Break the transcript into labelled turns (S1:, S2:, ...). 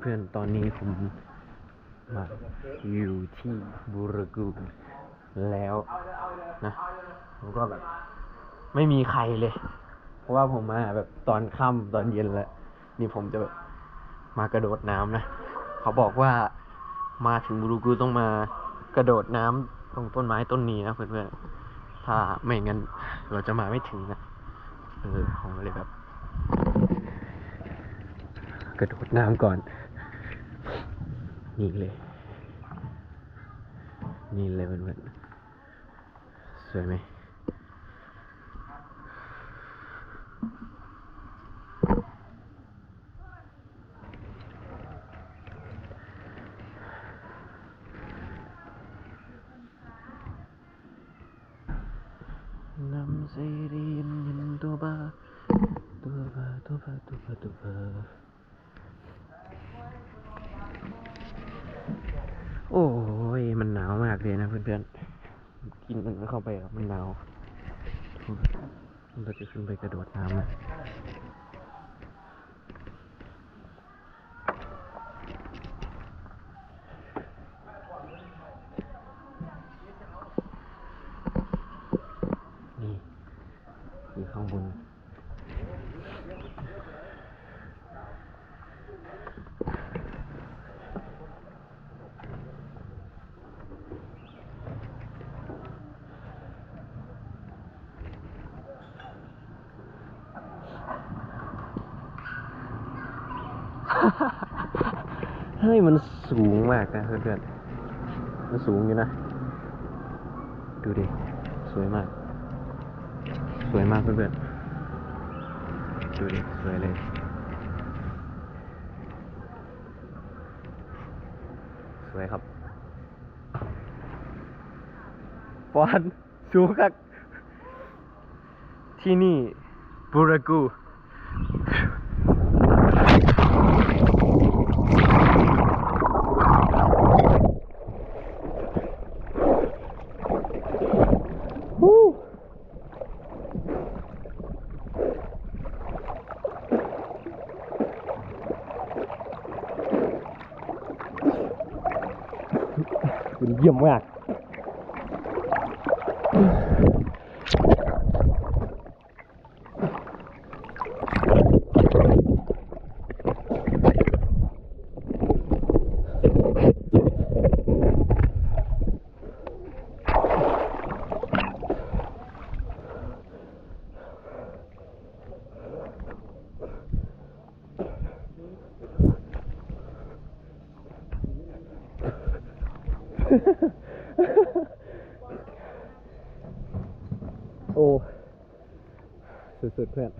S1: เพื่อนๆ ตอนนี้ผมมาอยู่ที่บูรกูแล้วนะผมก็แบบ ไม่มีใครเลย เพราะว่าผมมาแบบตอนค่ำตอนเย็นแล้ว นี่ผมจะแบบมากระโดดน้ำนะ เขาบอกว่ามาถึงบูรูกูต้องมากระโดดน้ำตรงต้นไม้ต้นนี้นะเพื่อนๆ ถ้าไม่งั้นเราจะมาไม่ถึงนะ เออผมเลยแบบ กระโดดน้ำก่อน นี่เลย นี่เลยเพื่อนๆสวยไหมนำเสรีนยินตัวบาตัวบาตัวบาตัวบาตัวบา โอ้ยมันหนาวมากเลยนะเพื่อนๆ กินมันเข้าไปแล้วมันหนาวเราจะขึ้นไปกระโดดน้ำนะนี่อยู่ข้างบน เฮ้ย มันสูงมากนะเพื่อนๆ มันสูงอยู่นะ ดูดิ สวยมาก สวยมากเพื่อนๆ ดูดิ สวยเลย สวยครับฟอนสูงคักที่นี่บูรากู ฮู้ คุณเยี่ยมมาก โอ้สุดๆเพื่อน